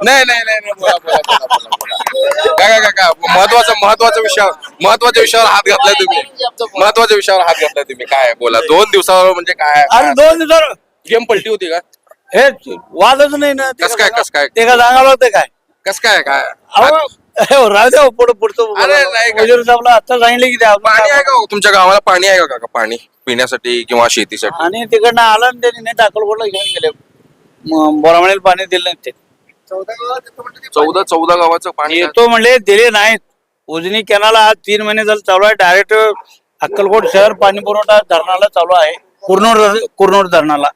नाही नाही नाही बोला बोला काय काय काय महत्त्वाचा महत्त्वाच्या विषयावर महत्त्वाच्या विषयावर हात घातलाय तुम्ही. महत्त्वाच्या विषयावर हात घातलाय तुम्ही. काय बोला. दोन दिवसावर म्हणजे काय अरे दोन दिवसावर गेम पलटी होती का? हे वादच नाही ना. कस काय कस काय? ते का सांगायला होते काय? कस काय काय? अहो, राहू द्या पुढे पुढचं अरे, नाही साहेबला आता सांगितलं की द्या पाणी आहे का हो? तुमच्या गावाला पाणी आहे का पाणी पिण्यासाठी किंवा शेतीसाठी? आणि तिकडनं आलं आणि त्यांनी नाही अक्कलकोटला घेऊन गेले. बोरामणीला पाणी दिलं नाही. ते चौदा चौदा गावाचं पाणी. येतो म्हणले दिले नाहीत. उजनी कॅनाल आज तीन महिने झालं चालू आहे. डायरेक्ट अक्कलकोट शहर पाणी पुरवठा धरणाला चालू आहे. कुरनूर कुरनूर धरणाला.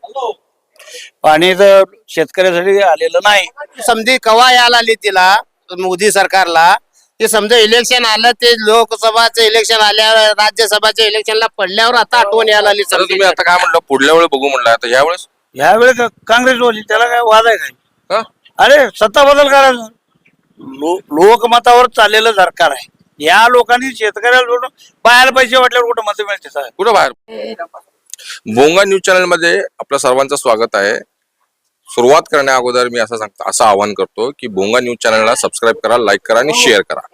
पाणी तर शेतकऱ्यासाठी आलेलं नाही. समजी कवा यायला आली तिला मोदी सरकारला? ते समजा इलेक्शन आलं ते लोकसभाचं इलेक्शन आल्यावर राज्यसभाच्या इलेक्शनला पडल्यावर आता आठवण यायला आली समजी तुम्ही आता काय म्हणलं? पुढल्या वेळी बघू म्हणलं. आता यावेळेस यावेळेस काँग्रेस बोलली त्याला काय वाद आहे काय? अरे सत्ता बदल करायचं लो- लोकमतावर चाललेलं सरकार आहे. या लोकांनी शेतकऱ्याला बाहेर पैसे वाटल्यावर कुठं मत मिळते साहेब? कुठं बाहेर? बोंगा न्यूज चॅनलमध्ये आपलं सर्वांचं स्वागत आहे. सुरुवात करण्या अगोदर मी असं सांगतो असं आवाहन करतो की बोंगा न्यूज चॅनलला सबस्क्राईब करा लाईक करा आणि शेअर करा.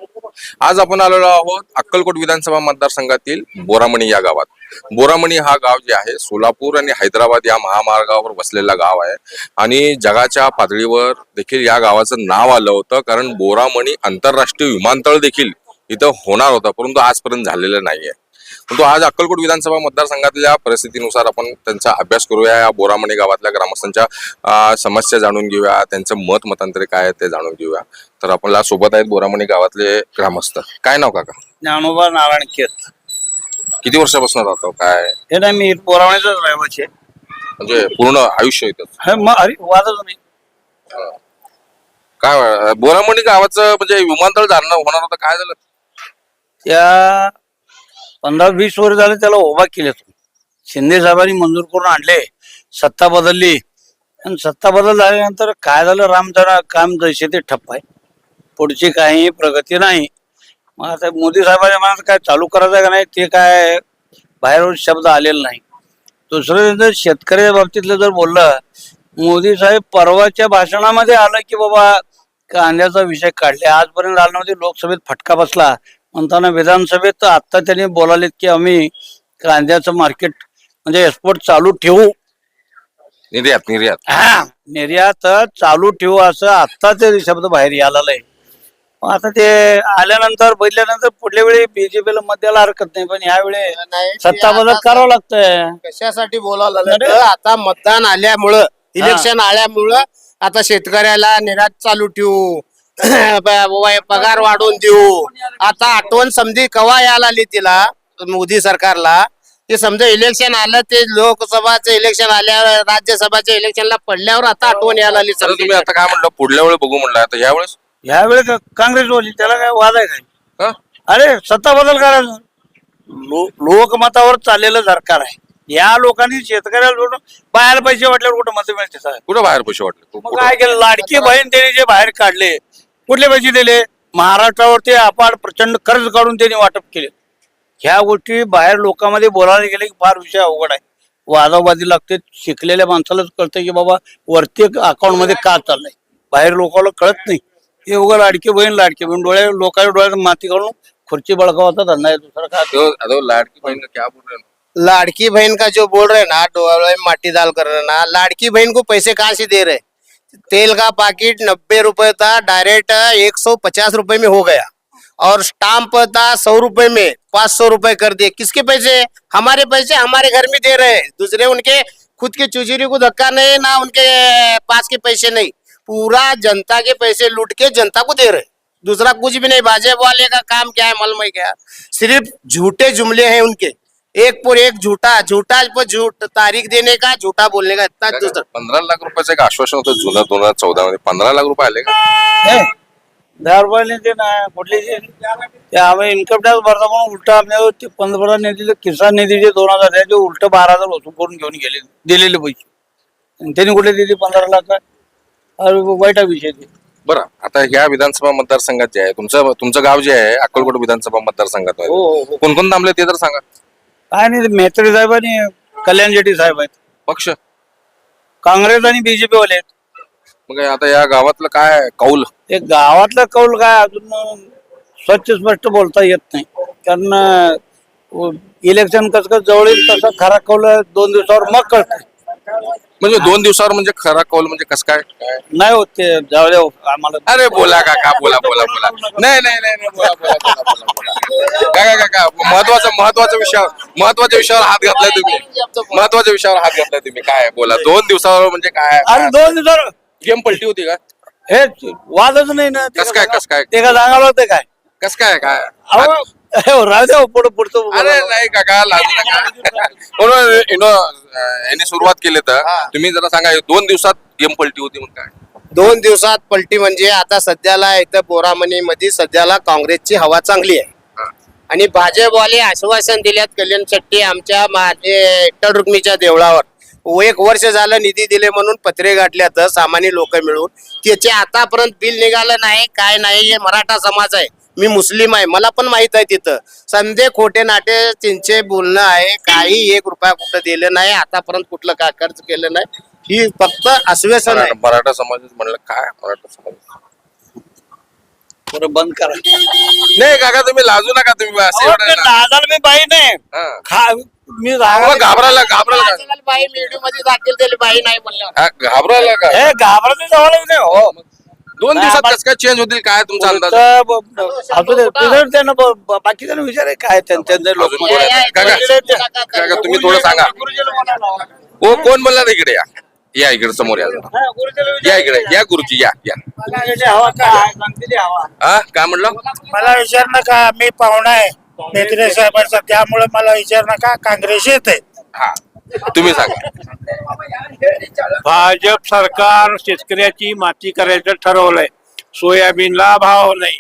आज आपण आलेलो आहोत अक्कलकोट विधानसभा मतदारसंघातील बोरामणी या गावात. बोरामणी हा गाव जे आहे सोलापूर आणि हैदराबाद या महामार्गावर वसलेला गाव आहे. आणि जगाच्या पातळीवर देखील या गावाचं नाव आलं होतं कारण बोरामणी आंतरराष्ट्रीय विमानतळ देखील इथं होणार होतं परंतु आजपर्यंत झालेलं नाहीये. परंतु आज अक्कलकोट विधानसभा मतदारसंघातल्या परिस्थितीनुसार आपण त्यांचा अभ्यास करूया. या बोरामणी गावातल्या ग्रामस्थांच्या समस्या जाणून घेऊया. त्यांचं मत मतांतरे काय आहे ते जाणून घेऊया. तर आपल्याला सोबत आहेत बोरामणी गावातले ग्रामस्थ. काय नाव काका? ज्ञानोबा नारायण केत. किती वर्षापासून राहतो काय? हे नाही मी पोरावण्याचाच रहिवासी आहे. म्हणजे पूर्ण आयुष्य हे मग अरे वादच नाही. काय बोरामणी गावाचं म्हणजे विमानतळ जाणं होणार होतं. काय झालं? त्या पंधरा वीस वर्ष झाले त्याला उभा केले शिंदे साहेबांनी मंजूर करून आणले सत्ता बदलली. आणि सत्ता बदल झाल्यानंतर काय झालं? राम काम जैसे ते ठप्प आहे. पुढची काही प्रगती नाही. मग आता मोदी साहेबांच्या मनात काय चालू करायचं का नाही ते काय बाहेरून शब्द आलेला नाही. दुसरं जर शेतकऱ्याच्या बाबतीतलं जर बोललं मोदी साहेब परवाच्या भाषणामध्ये आलं की बाबा कांद्याचा विषय काढले. आजपर्यंत आलं नव्हते लोकसभेत फटका बसला. म्हणताना विधानसभेत तर आत्ता त्यांनी बोलालेत की आम्ही कांद्याचं मार्केट म्हणजे एक्सपोर्ट चालू ठेवू. निर्यात निर्यात. हा निर्यात चालू ठेवू असं आत्ता ते शब्द बाहेर यायला आता ते आल्यानंतर बदल्यानंतर पुढल्या वेळी बीजेपीला मत द्यायला हरकत नाही पण यावेळी सत्ता बदल करावं लागतंय. कशासाठी तर आता मतदान आल्यामुळं इलेक्शन आल्यामुळं आता शेतकऱ्याला निर्यात चालू ठेवू. पगार वाढवून देऊ. आता आठवण समजी कवा यायला आली तिला मोदी सरकारला. ते समजा इलेक्शन आलं ते लोकसभाचं इलेक्शन आल्यावर राज्यसभाच्या इलेक्शनला पडल्यावर आता आठवण यायला आली तुम्ही आता काय म्हणलं पुढल्या वेळी बघू म्हणलं आता यावेळेस यावेळी का- काँग्रेस बोलली त्याला काय वाद आहे काय? हा? अरे सत्ता बदल करायचं लो- लोकमतावर चाललेलं सरकार आहे. या लोकांनी शेतकऱ्याला सोडून बाहेर पैसे वाटल्यावर कुठं मत मिळते साहेब? कुठं बाहेर पैसे वाटले? मग काय केलं? लाडकी बहीण त्यांनी जे बाहेर काढले कुठले पैसे दिले? महाराष्ट्रावरती अपार प्रचंड कर्ज काढून त्यांनी वाटप केले. ह्या गोष्टी बाहेर लोकांमध्ये बोलायला गेले की फार विषय अवघड आहे. वादावादी लागते शिकलेल्या माणसालाच कळतं की बाबा वरती अकाउंटमध्ये का चाललंय? बाहेर लोकांना कळत नाही. हे उघड लाडकी बहीण लाडकी बहीण. डोळ्या लोकांच्या डोळ्यात माती काढून खुर्ची बळकावाचा धंदा आहे दुसरा काय लाडकी बहन का क्या बोल रहे हो? लाड़की बहन का जो बोल रहे ना डोले में माटी डाल कर रहे ना लाड़की बहन को पैसे कहाँ से दे रहे? तेल का पैकेट नब्बे रुपए था, डायरेक्ट एक सौ पचास रुपए में हो गया। और स्टाम्प था सौ रुपए में, पाँच सौ रुपए कर दिए। किसके पैसे? हमारे पैसे हमारे घर में दे रहे हैं। दूसरे उनके, खुद के चुचुरी को धक्का नहीं, ना उनके पास के पैसे नहीं। पूरा जनता के पैसे लूट के जनता को दे रहे दूसरा कुछ भी नहीं भाजपा वाले का काम क्या है, मालूम है क्या? सिर्फ़ झूठे जुमले हैं उनके। एक पर एक झूठा झूठा पर झूठ तारीख देने का झूठा बोलने का? इतना दूसरा. पंधरा लाख रुपयाचं एक आश्वासन होतं जुनं दोन हजार चौदा मध्ये. पंधरा लाख रुपये आले का? हे, दहा रुपयाला ते ना कुठले ते? ते आम्ही इन्कम टॅक्स भरता म्हणून उलट आपल्या ते पंतप्रधान निधीचे किसान निधीचे दोन हजार द्यायचे उलट बारा हजार वसूल करून घेऊन गेले दिलेले पैसे. आणि त्यांनी कुठले दिले पंधरा लाख? अरे वाईटा विषय ते. बरं आता ह्या विधानसभा मतदारसंघात जे आहे तुमचं तुमचं गाव जे आहे अक्कलकोट विधानसभा मतदारसंघात हो हो हो. कोण कोण थांबले ते तर सांगा. काय नाही मेहत्री साहेब आणि कल्याण शेट्टी साहेब आहेत. पक्ष? काँग्रेस आणि बीजेपी वाले आहेत. मग आता या गावातलं काय कौल? ते गावातलं कौल काय अजून स्वच्छ स्पष्ट बोलता येत नाही. कारण अं, इलेक्शन कसं कसं जवळ येईल तसं खरा कौल दोन दिवसावर मग कळत म्हणजे दोन दिवसावर म्हणजे खरा कौल म्हणजे कसं काय? नाही होत ते जाऊ द्या आम्हाला अरे बोला काका बोला बोला बोला. नाही नाही नाही नाही, बोला बोला बोला बोला बोला. काका काका महत्त्वाचा महत्त्वाच्या विषयावर महत्त्वाच्या विषयावर हात घातलाय तुम्ही. महत्त्वाच्या विषयावर हात घातलाय तुम्ही. काय बोला दोन दिवसावर म्हणजे काय? अरे दोन दिवसावर गेम पलटी होती का? हे वादच नाही ना कसं काय, कसं काय? ते का होते काय? कस काय काय? अहो, राहू द्या पुढं पुढचं अरे नाही काका लाजू नका. म्हणून you know, अं, यांनी सुरुवात केली तर हा. तुम्ही जरा सांगा दोन दिवसात गेम पलटी होती म्हणून काय? दोन दिवसात पलटी म्हणजे आता सध्याला इथं बोरामणी मध्ये सध्याला काँग्रेसची हवा चांगली आहे. हा. आणि भाजपवाले आश्वासन दिल्यात कल्याण शेट्टी आमच्या माझे विठ्ठल रुक्मीच्या देवळावर. व एक वर्ष झालं निधी दिले म्हणून पत्रे गाठल्यात सामान्य लोक मिळून. त्याचे आतापर्यंत बिल निघालं नाही काय नाही हे मराठा समाज आहे. मी मुस्लिम आहे मला पण माहीत आहे तिथं. समजे खोटे नाटे त्यांचे बोलणं आहे काही एक रुपया कुठं दिलं नाही आतापर्यंत कुठलं काय खर्च केलं नाही. ही फक्त आश्वासन आहे. मराठा समाज म्हणलं काय मराठा समाज? बंद करा. नाही काका तुम्ही लाजू नका तुम्ही असं एवढं लाजाला मी बाई नाही. हा. खा मी घाबरायला घाबरायला का? बाई व्हिडिओमध्ये दाखल केली बाई नाही म्हणलं हा, घाबरायला का हे घाबरायचं जवळ नाही हो. दोन दिवसात कसं काय चेंज होतील? काय तुमचा अंदाज? पुढचं ब- ब- असू दे. तुझं त्यांना ब- ब- बाकीच्यांना विचार काय त्यांचं त्यांचं लोक अजून कोण आहे? काका काका तुम्ही थोडं सांगा. ओ कोण बोलला इकडे या? या इकडे समोर या जरा. या इकडे या गुरुजी या या. हा काय म्हणलं? मला विचार नका मी पाहुणा आहे. नेत्रे साहेबांचा त्यामुळे मला विचार नका काँग्रेस येते हा. तुम्ही सांगा. भाजप सरकार शेतकऱ्याची माती करायचं ठरवलंय. सोयाबीनला भाव नाही.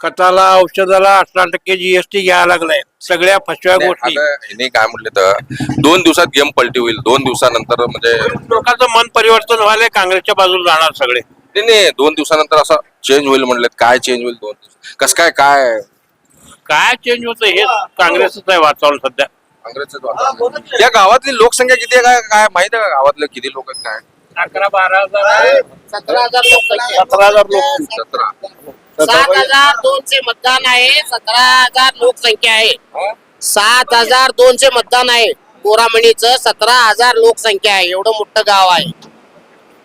खताला औषधाला अठरा टक्के जीएसटी घ्यायला लागलाय. सगळ्या फसव्या गोष्टी. आता हिने काय म्हटले तर दोन दिवसात गेम पलटी होईल. दोन दिवसानंतर म्हणजे लोकांचं मन परिवर्तन व्हायलंय काँग्रेसच्या बाजूला जाणार सगळे. नाही नाही दोन दिवसानंतर असं चेंज होईल म्हणले काय चेंज होईल दोन दिवस? कसं काय काय? काय चेंज होतं हे काँग्रेसच आहे वातावरण सध्या. काँग्रेसचं वातावरण. या गावातली लोकसंख्या किती आहे? काय काय माहिती आहे का गावातले किती लोक आहेत? काय? अकरा बारा हजार सतरा हजार लोकसंख्या सतरा हजार लोक सतरा. सात हजार दोनशे मतदान आहे. सतरा हजार लोकसंख्या आहे. सात हजार दोनशे मतदान आहे. बोरामणीचं सतरा हजार लोकसंख्या आहे. एवढं मोठं गाव आहे.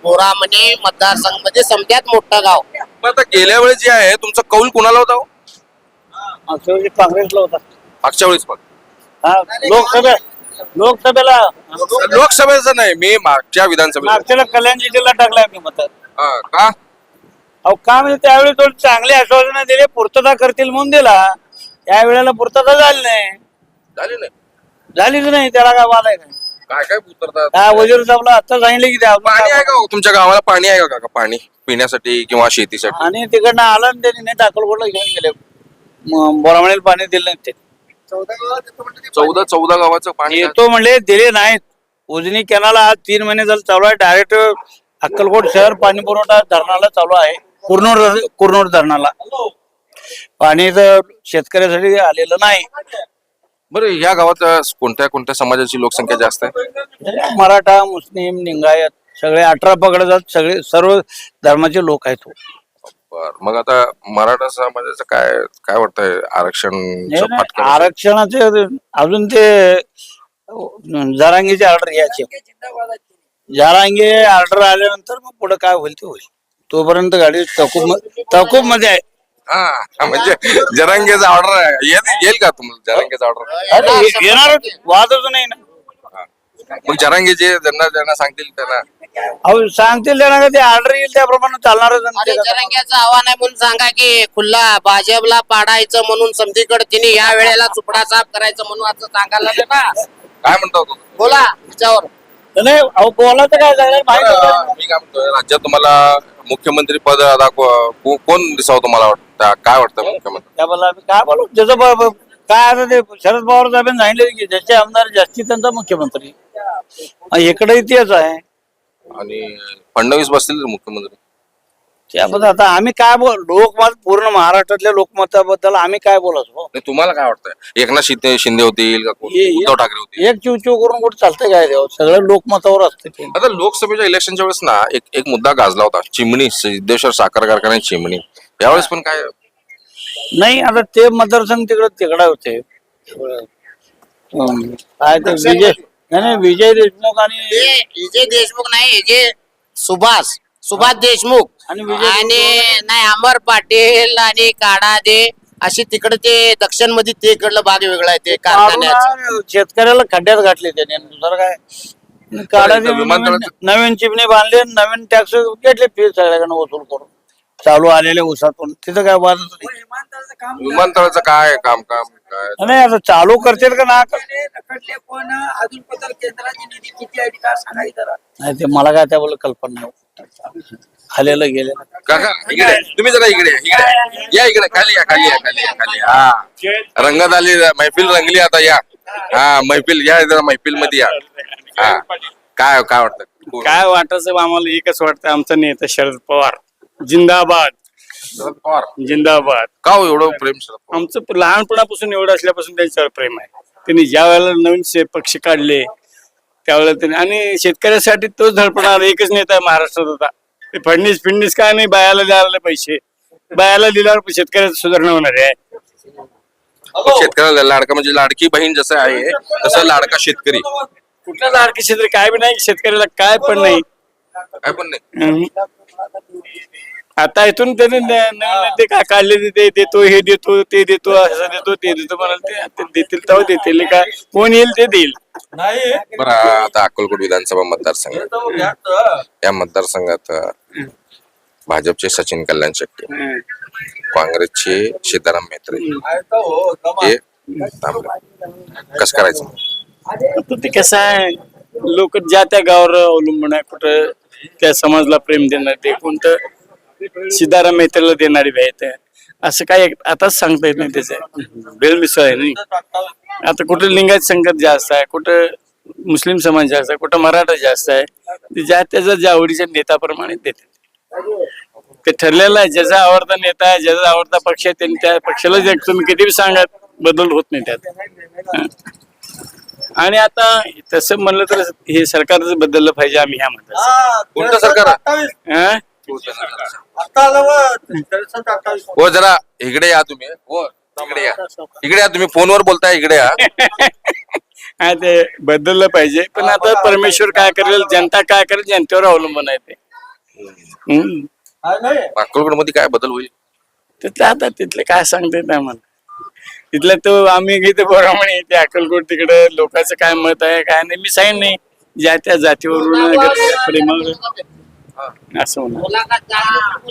बोरामणी मतदारसंघ म्हणजे समध्यात मोठं गाव. पण आता गेल्या वेळेस जे आहे तुमचा कौल कुणाला होता हो? शेवटी काँग्रेसला होता. मागच्या वेळेस पण. लोकसभे लोकसभेला लोकसभेचं नाही मी मागच्या विधानसभेत मागच्याला कल्याण जिल्ह्याला टाकलाय मी मत का? अहो का म्हणजे त्यावेळी थोडी चांगली आश्वासनं दिली पूर्तता करतील म्हणून दिला. त्यावेळेला पूर्तता झाली नाही. झाली नाही. झालीच नाही त्याला काय वाद आहे काय? काय उतरतात काय वजीर साहेबला आता सांगितलं की पाणी आहे का हो? तुमच्या गावाला? पाणी आहे का काका? पाणी पिण्यासाठी किंवा शेतीसाठी? आणि तिकडनं आलं आणि त्यांनी नाही टाकलकोटला घेऊन गेले. बोरामणीला पाणी दिलं नाही. ते चौदा चौदा गावाचं पाणी. येतो म्हणले दिले नाहीत. उजनी कॅनाल आज तीन महिने झाले चालू आहे. डायरेक्ट अक्कलकोट शहर पाणी पुरवठा धरणाला चालू आहे. कुरनूर कुरनूर धरणाला. पाणी तर शेतकऱ्यासाठी आलेलं नाही. बरं या गावात कोणत्या कोणत्या समाजाची लोकसंख्या जास्त आहे? मराठा मुस्लिम लिंगायत सगळे अठरा पकडतात सगळे सर्व धर्माचे लोक आहेत बर. मग आता मराठा समाजाचं काय काय वाटतंय आरक्षण आरक्षणाचे अजून ते जरांगीची ऑर्डर यायची जरांगी ऑर्डर आल्यानंतर मग पुढे काय होईल ते होईल. तोपर्यंत गाडी तकूब तकूबमध्ये आहे. हा म्हणजे जरांगेचा ऑर्डर येईल का तुम्हाला? जरांगेचा ऑर्डर येणार वादच नाही ना. मग जरांगेचे ज्यांना ज्यांना सांगतील त्यांना. अहो सांगतील त्यांना का ते ऑर्डर येईल त्याप्रमाणे चालणारच आणि जरांग्याचं आव्हान आहे म्हणून सांगा की खुल्ला भाजपला पाडायचं म्हणून समधीकडे तिने या वेळेला चुपडा साफ करायचं म्हणून असं सांगायला लागले ना. काय म्हणतो तू? बोला त्याच्यावर नाही अहो बोलायचं काय झालं माहिती बरं, मी काय म्हणतोय राज्यात तुम्हाला मुख्यमंत्री पद को- को- कोण दिसावं तुम्हाला वाटतं? काय वाटतं मुख्यमंत्री? त्या बोला आम्ही काय बोलू? ब- ब- काय आता ते शरद पवार साहेबांनी सांगितले की ज्याचे आमदार जास्ती त्यांचा मुख्यमंत्री. अं, इकडेही तेच आहे. आणि फडणवीस बसतील मुख्यमंत्री. त्याबद्दल आता आम्ही काय बोल लोकमत पूर्ण महाराष्ट्रातल्या लोकमताबद्दल आम्ही काय बोलत हो नाही, तुम्हाला काय वाटतंय? एकनाथ शिंदे शिंदे होतील का कोण? ये- ये- उद्धव ठाकरे होतील. एक चिवचिव करून कुठे चालतंय काय देव सगळं लोकमतावर असतं ते. आता लोकसभेच्या इलेक्शनच्या वेळेस ना एक एक मुद्दा गाजला होता. चिमणी सिद्धेश्वर साखर कारखान्याची चिमणी. यावेळेस पण काय नाही आता ते मतदारसंघ तिकडे तिकडे होते. काय ते विजय नाही नाही, विजय देशमुख आणि हे विजय देशमुख नाही हे जे सुभाष सुभाष देशमुख आणि विजय आणि नाही. अमर पाटील आणि काढा दे अशी तिकडे ते दक्षिणमध्ये ते इकडलं भाग वेगळा आहे ते कारखान्याचं. शेतकऱ्याला खड्ड्यात घातले त्याने. दुसरं काय? काढा इथं विमानतळाचं- नवीन चिमणी बांधले नवीन टॅक्स घेतले फी सगळ्याकडनं वसूल करून. चालू आलेल्या उसातून. तिथं काय वादच नाही विमानतळाचं काय काम काम काय? नाही आता चालू करतील का ना? रखडले पण अजून पत्र केंद्राची निधी किती आहे का सांगायचं जरा? नाही ते मला काय त्याबद्दल कल्पना नाही. आलेलं गेलेलं. काका इकडे तुम्ही जरा इकडे या, इकडे या. इकडे खाली या खाली या खाली या खाली या. हा. रंगत आली मैफिल रंगली आता या. हा मैफिल या जरा मैफिलमध्ये या. हा. काय काय वाटतं? कोण? काय वाटायचं आम्हाला एकच वाटतं आमचा नेता शरद पवार. जिंदाबाद. पवार जिंदाबाद. का हो एवढं प्रेम शरद पवार आमचं लहानपणापासून एवढं असल्यापासून त्यांच्यावर प्रेम आहे. त्यांनी ज्या वेळेला नवीन शे- पक्ष काढले त्यावेळेला त्यांनी आणि शेतकऱ्यासाठी तोच धडपणार एकच नेता महाराष्ट्रात होता ते फडणीस फिडणीस काय नाही बायाला द्यायला पैसे. बायाला दिल्यावर शेतकऱ्याचं सुधारणा होणार आहे. शेतकऱ्याला लाडका म्हणजे लाडकी बहीण जसं आहे तसं लाडका शेतकरी. कुठल्या लाडके शेतकरी? काय बी नाही शेतकऱ्याला काय पण नाही. काय पण नाही. आता इथून त्याने ते काय काढले ते- ते देतो हे देतो ते देतो असं देतो ते देतो म्हणाल ते. देतील तेव्हा देतील. काय कोण येईल ते देईल. बरं आता अक्कलकोट विधानसभा मतदारसंघ या मतदारसंघात भाजपचे सचिन कल्याण शेट्टी काँग्रेसचे सीताराम म्हेत्रे. हे थांबले कसं करायचं? ते कसं आहे? लोक ज्या त्या गावावर अवलंबून आहे कुठं त्या समाजला प्रेम देणार ते कोणतं सिद्धाराम मेहत्याला देणारी भेट आहेत. असं काय आताच सांगता येत नाही त्याचं. बेलमिसळ आहे नाही. आता कुठं लिंगायत संगत जास्त आहे कुठं मुस्लिम समाज जास्त आहे कुठं मराठा जास्त आहे ते ज्या त्याचा ज्या आवडीच्या नेताप्रमाणे देते ते ठरलेलं आहे ज्याचा आवडता नेता आहे ज्याचा आवडता पक्ष आहे त्यांनी त्या पक्षाला जे तुम्ही किती बी बदल होत नाही त्यात. आणि आता तसं म्हणलं तर हे सरकारच बदललं पाहिजे आम्ही ह्या म्हणतात कोणतं सरकार? हो? जरा इकडे या तुम्ही. हो इकडे या. इकडे या तुम्ही. फोनवर बोलताय इकडे या. हा ते बदललं पाहिजे. पण आता परमेश्वर काय करेल जनता काय करेल जनतेवर अवलंबून आहे ते. हम्म. मध्ये काय बदल होईल? तिथलं आता तिथले काय सांगता येत आम्हाला. तिथलं तो आम्ही इथे म्हणे ते अक्कलकोट तिकडे लोकांचं काय मत आहे काय नाही मी सांगेन नाही. ज्या त्या जातीवरून प्रेमावर असं म्हणा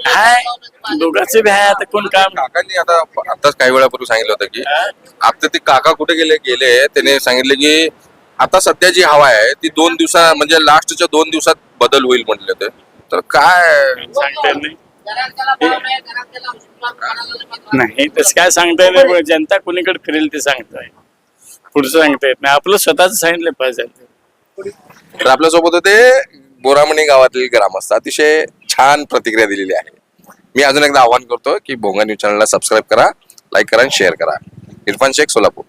हाय. दोघांचे बी आहे आता कोण काम? काकांनी आता आताच काही वेळापूर्वी सांगितलं होतं की आता ते काका कुठे गेले गेले त्याने सांगितले की आता सध्या जी हवा आहे ती दोन दिवसा म्हणजे लास्टच्या दोन दिवसात बदल होईल म्हटले ते. तर काय? सांगता येत नाही तसं काय सांगता येत नाही पण जनता कोणीकडे फिरेल ते सांगताय पुढचं सांगता येत नाही. आपलं स्वतःच सांगितलं पाहिजे. तर आपल्यासोबत होते बोरामणी गावातील ग्रामस्थ. अतिशय छान प्रतिक्रिया दिलेली आहे. मी अजून एकदा आवाहन करतो की बोंगा न्यूज चॅनलला सबस्क्राईब करा लाईक करा आणि शेअर करा. इरफान शेख सोलापूर.